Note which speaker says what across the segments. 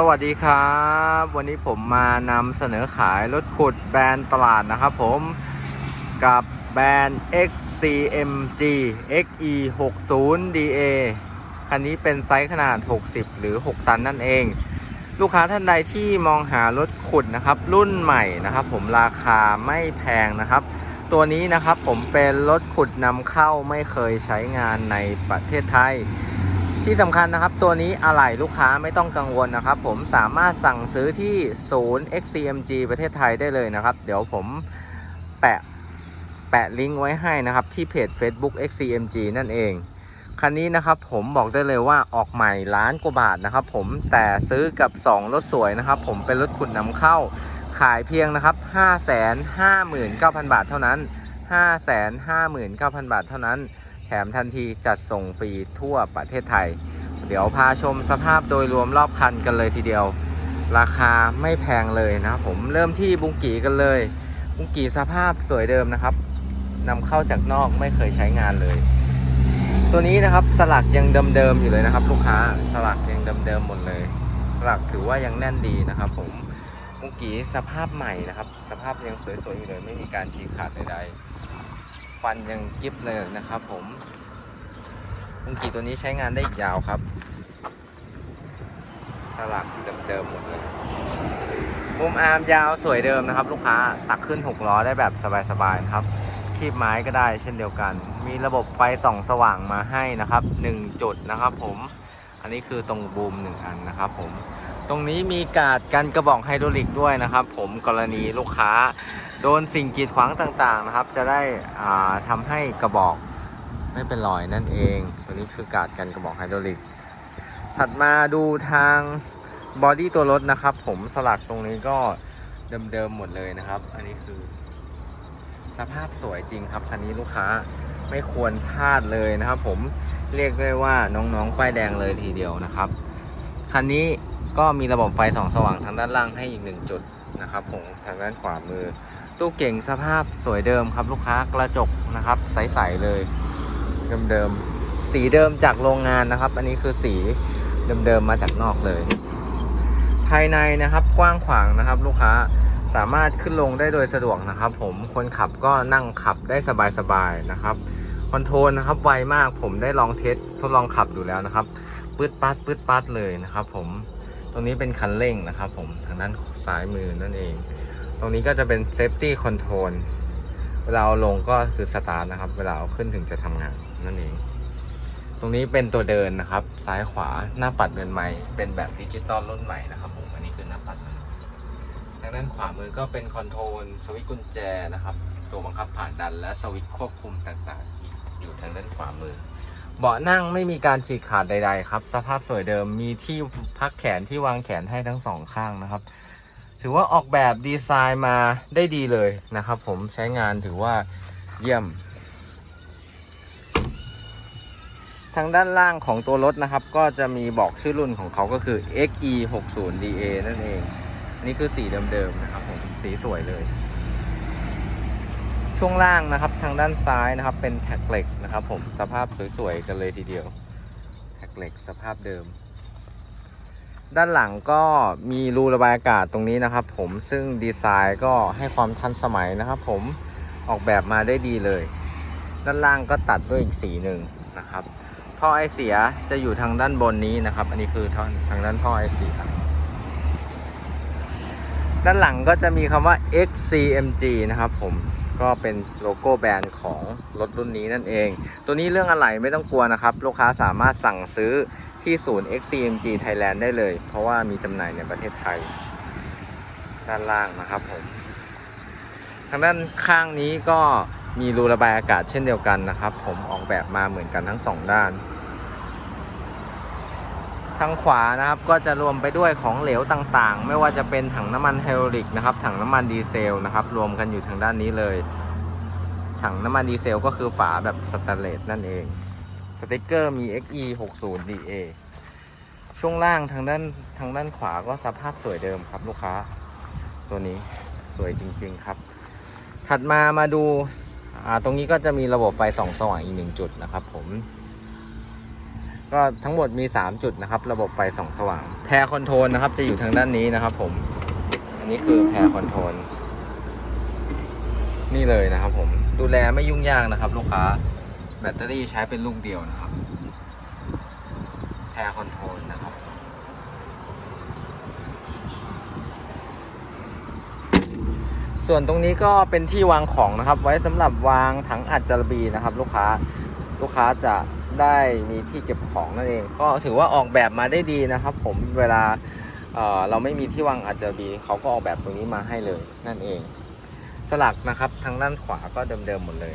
Speaker 1: สวัสดีครับ วันนี้ผมมานำเสนอขายรถขุดแบรนด์ตลาดนะครับผมกับแบรนด์ XCMG XE 6 0 DA คันนี้เป็นไซส์ขนาด 60 หรือ 6 ตันนั่นเอง ลูกค้าท่านใดที่มองหารถขุดนะครับ รุ่นใหม่นะครับ ผมราคาไม่แพงนะครับ ตัวนี้นะครับผมเป็นรถขุดนำเข้าไม่เคยใช้งานในประเทศไทย ที่สำคัญนะครับ ตัวนี้อะไหล่ลูกค้าไม่ต้องกังวลนะครับ ผมสามารถสั่งซื้อที่ศูนย์ XCMG ประเทศไทยได้เลยนะครับ เดี๋ยวผมแปะแปะลิงก์ไว้ให้นะครับ ที่เพจ Facebook XCMG นั่นเอง คันนี้นะครับผมบอกได้เลยว่าออกใหม่ล้านกว่าบาทนะครับ ผมแต่ซื้อกับ 2 รถสวยนะครับ ผมเป็นรถขุดนำเข้า ขายเพียงนะครับ 559,000 บาทเท่านั้น 559,000 บาทเท่านั้น แถมทันทีจัดส่งฟรีทั่วประเทศไทย เดี๋ยวพาชมสภาพโดยรวมรอบคันกันเลยทีเดียว ราคาไม่แพงเลยนะผมเริ่มที่บุงกีกันเลยบุงกีสภาพสวยเดิมนะครับนำเข้าจากนอกไม่เคยใช้งานเลย ตัวนี้นะครับสลักยังเดิมๆอยู่เลยนะครับ ลูกค้าสลักยังเดิมๆหมดเลย สลักถือว่ายังแน่นดีนะครับ ผมบุงกีสภาพใหม่นะครับ สภาพยังสวยๆอยู่เลยไม่มีการฉีกขาดใดๆ ฟันยังกิฟเลยนะครับผมมุงกีตัวนี้ใช้งานได้อีกยาวครับ สลักเดิมๆหมดเลยมุมอาร์มยาวสวยเดิมนะครับ ลูกค้าตักขึ้น 6 ล้อได้แบบสบายๆนะครับ คีบไม้ก็ได้เช่นเดียวกัน มีระบบไฟส่องสว่างมาให้นะครับ 1 จุดนะครับผม อันนี้คือตรงบูม 1 อันนะครับผม ตรงนี้มีกาดกันกระบอกไฮดรอลิกด้วยนะครับ ผมกรณีลูกค้า โดนสิ่งกีดขวางต่างๆนะครับ จะได้อ่าทำให้กระบอกไม่เป็นรอยนั่นเอง ตัวนี้คือกาดกันกระบอกไฮดรอลิก ถัดมาดูทางบอดี้ตัวรถนะครับ ผมสลักตรงนี้ก็เดิมๆหมดเลยนะครับ อันนี้คือ สภาพสวยจริงครับคันนี้ลูกค้าไม่ควรพลาดเลยนะครับ ผมเรียกได้ว่าน้องๆป้ายแดงเลยทีเดียวนะครับคันนี้ ก็มีระบบไฟส่องสว่างทางด้านล่างให้อีกหนึ่งจุดนะครับผมทางด้านขวามือตู้เก่งสภาพสวยเดิมครับลูกค้ากระจกนะครับใสๆเลยเดิมๆสีเดิมจากโรงงานนะครับ อันนี้คือสีเดิมๆมาจากนอกเลย ภายในนะครับกว้างขวางนะครับ ลูกค้าสามารถขึ้นลงได้โดยสะดวกนะครับ ผมคนขับก็นั่งขับได้สบายๆนะครับคอนโทรลนะครับไวมากผมได้ลองเทสทดลองขับดูแล้วนะครับปืดปัดปืดปัดเลยนะครับ ผม ตรงนี้เป็นคันเร่งนะครับผมทางด้านซ้ายมือนั่นเอง ตรงนี้ก็จะเป็น Safety Control เวลาเอาลงก็คือสตาร์ทนะครับ เวลาเอาขึ้นถึงจะทำงานนั่นเอง ตรงนี้เป็นตัวเดินนะครับ ซ้ายขวาหน้าปัดเดินใหม่ เป็นแบบดิจิตอลรุ่นใหม่นะครับผมอันนี้คือหน้าปัดทางด้านขวามือก็เป็นคอนโทรลสวิตช์กุญแจนะครับ ตัวบังคับผ่านดันและสวิตช์ควบคุมต่างๆ อยู่ทางด้านขวามือ เบาะนั่งไม่มีการฉีกขาดใด ๆ ครับ สภาพสวยเดิมมีที่พักแขนที่วางแขนให้ทั้งสองข้างนะครับ ถือว่าออกแบบดีไซน์มาได้ดีเลยนะครับ ผมใช้งานถือว่าเยี่ยม ทางด้านล่างของตัวรถนะครับ ก็จะมีบอกชื่อรุ่นของเขาก็คือ XE 6 0 DA นั่นเอง อันนี้คือสีเดิมๆนะครับผมสีสวยเลย ช่วงล่างนะครับทางด้านซ้ายนะครับเป็นแท็กเหล็กนะครับ ผมสภาพสวยๆกันเลยทีเดียว แท็กเหล็กสภาพเดิม ด้านหลังก็มีรูระบายอากาศตรงนี้นะครับ ผมซึ่งดีไซน์ก็ให้ความทันสมัยนะครับ ผมออกแบบมาได้ดีเลย ด้านล่างก็ตัดด้วยอีกสีหนึ่งนะครับ ท่อไอเสียจะอยู่ทางด้านบนนี้นะครับ อันนี้คือท่อทางด้านท่อไอเสียด้านหลังก็จะมีคำว่า XCMG นะครับผม ก็เป็นโลโก้แบรนด์ของรถรุ่นนี้นั่นเอง ตัวนี้เรื่องอะไรไม่ต้องกลัวนะครับ ลูกค้าสามารถสั่งซื้อที่ศูนย์ XCMG Thailand ได้เลย เพราะว่ามีจำหน่ายในประเทศไทย ด้านล่างนะครับผม ทางด้านข้างนี้ก็มีรูระบายอากาศเช่นเดียวกันนะครับ ผมออกแบบมาเหมือนกันทั้งสองด้าน ทางขวานะครับก็จะรวมไปด้วยของเหลวต่างๆ ไม่ว่าจะเป็นถังน้ำมันไฮดรอลิกนะครับถังน้ำมันดีเซลนะครับรวมกันอยู่ทางด้านนี้เลย ถังน้ำมันดีเซลก็คือฝาแบบสแตนเลสนั่นเองสติกเกอร์มี XE 6 0 DA ช่วงล่างทางด้านทางด้านขวาก็สภาพสวยเดิมครับลูกค้า ตัวนี้สวยจริง ๆครับ ถัดมามาดูตรงนี้ก็จะมีระบบไฟส่องสว่างอีกหนึ่งจุดนะครับผม ก็ทั้งหมดมี 3 จุดนะครับ ระบบไฟส่องสว่าง แพรคอนโทรลนะครับ จะอยู่ทางด้านนี้นะครับ ผม อันนี้คือแพรคอนโทรลนี่เลยนะครับ ผมดูแลไม่ยุ่งยากนะครับ ลูกค้าแบตเตอรี่ใช้เป็นลูกเดียวนะครับ แพรคอนโทรลนะครับ ส่วนตรงนี้ก็เป็นที่วางของนะครับ ไว้สำหรับวางถังอัดจารบีนะครับ ลูกค้าลูกค้าจะ ได้มีที่เก็บของนั่นเอง ก็ถือว่าออกแบบมาได้ดีนะครับ ผมเวลาเเราไม่มีที่วางอัดจารบีเขาก็ออกแบบตรงนี้มาให้เลยนั่นเอง สลักนะครับทางด้านขวาก็เดิมๆหมดเลย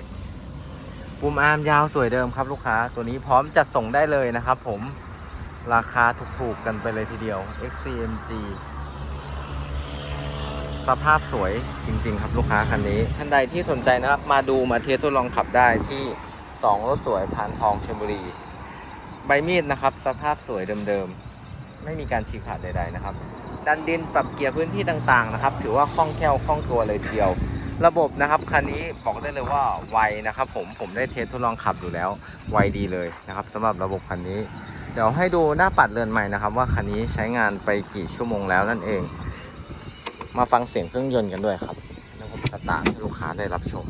Speaker 1: ปุ่มอาร์มยาวสวยเดิมครับลูกค้า ตัวนี้พร้อมจัดส่งได้เลยนะครับ ผมราคาถูกๆกันไปเลยทีเดียว XCMG สภาพสวยจริง ๆ ครับลูกค้าคันนี้ท่านใดที่สนใจนะครับ มาดูมาเทสทดลองขับได้ที่ 2รถสวยพานทองชลบุรี ใบมีดนะครับ สภาพสวยเดิมๆ ไม่มีการฉีกขาดใดๆนะครับ ดันดินปรับเกียร์พื้นที่ต่างๆนะครับ ถือว่าคล่องแคล่วคล่องตัวเลยทีเดียว ระบบนะครับคันนี้บอกได้เลยว่าไวนะครับ ผมผมได้เทสทดลองขับอยู่แล้วไวดีเลยนะครับสำหรับระบบคันนี้ เดี๋ยวให้ดูหน้าปัดเรือนใหม่นะครับ ว่าคันนี้ใช้งานไปกี่ชั่วโมงแล้วนั่นเอง มาฟังเสียงเครื่องยนต์กันด้วยครับแล้วผมสตาร์ทให้ลูกค้าได้รับชม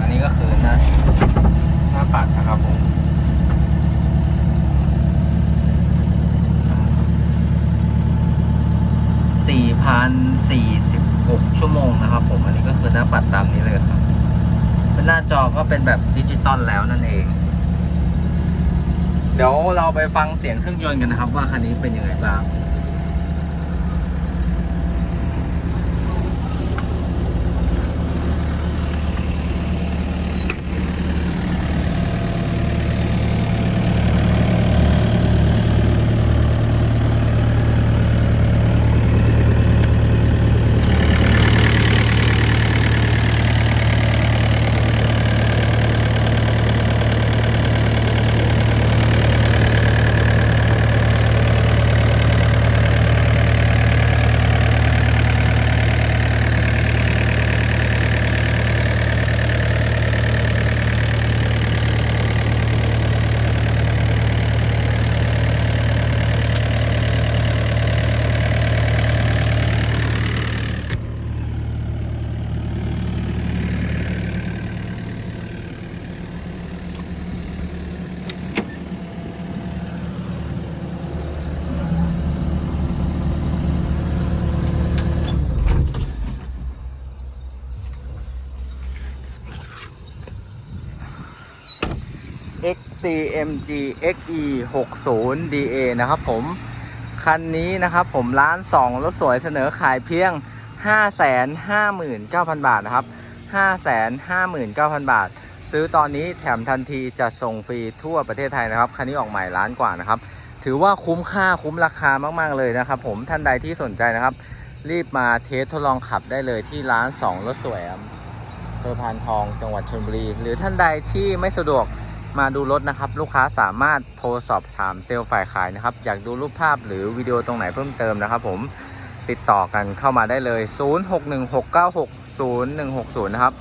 Speaker 1: อันนี้ก็คือหน้าหน้าปัดนะครับผม พันสี่สิบหกชั่วโมงนะครับ ผมอันนี้ก็คือหน้าปัดตามนี้เลยครับเป็นหน้าจอก็เป็นแบบดิจิตอลแล้วนั่นเอง เดี๋ยวเราไปฟังเสียงเครื่องยนต์กันนะครับ ว่าคันนี้เป็นยังไงบ้าง cmg XE 60 DA นะครับผม คันนี้นะครับผมร้าน2รถสวยเสนอขายเพียง 559,000 บาทนะครับ 559,000 บาท ซื้อตอนนี้แถมทันทีจะส่งฟรีทั่วประเทศไทยนะครับ คันนี้ออกใหม่ล้านกว่านะครับ ถือว่าคุ้มค่าคุ้มราคามาก ๆ เลยนะครับผมท่านใดที่สนใจนะครับ รีบมาเทสทดลองขับได้เลยที่ร้าน2รถสวยอำเภอพานทองจังหวัดชลบุรี หรือท่านใดที่ไม่สะดวก มาดูรถนะครับ ลูกค้าสามารถโทรสอบถามเซลล์ฝ่ายขายนะครับ อยากดูรูปภาพหรือวิดีโอตรงไหนเพิ่มเติมนะครับ ผมติดต่อกันเข้ามาได้เลย 0616960160 นะครับ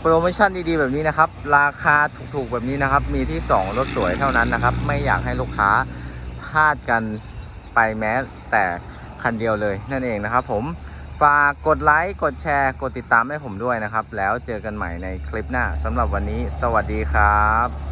Speaker 1: โปรโมชั่นดีๆแบบนี้นะครับ ราคาถูกๆแบบนี้นะครับ มีที่ 2 รถสวยเท่านั้นนะครับ ไม่อยากให้ลูกค้าพลาดกันไปแม้แต่คันเดียวเลยนั่นเองนะครับผม ฝากกดไลค์ กดแชร์ กดติดตามให้ผมด้วยนะครับ แล้วเจอกันใหม่ในคลิปหน้าสำหรับวันนี้ สวัสดีครับ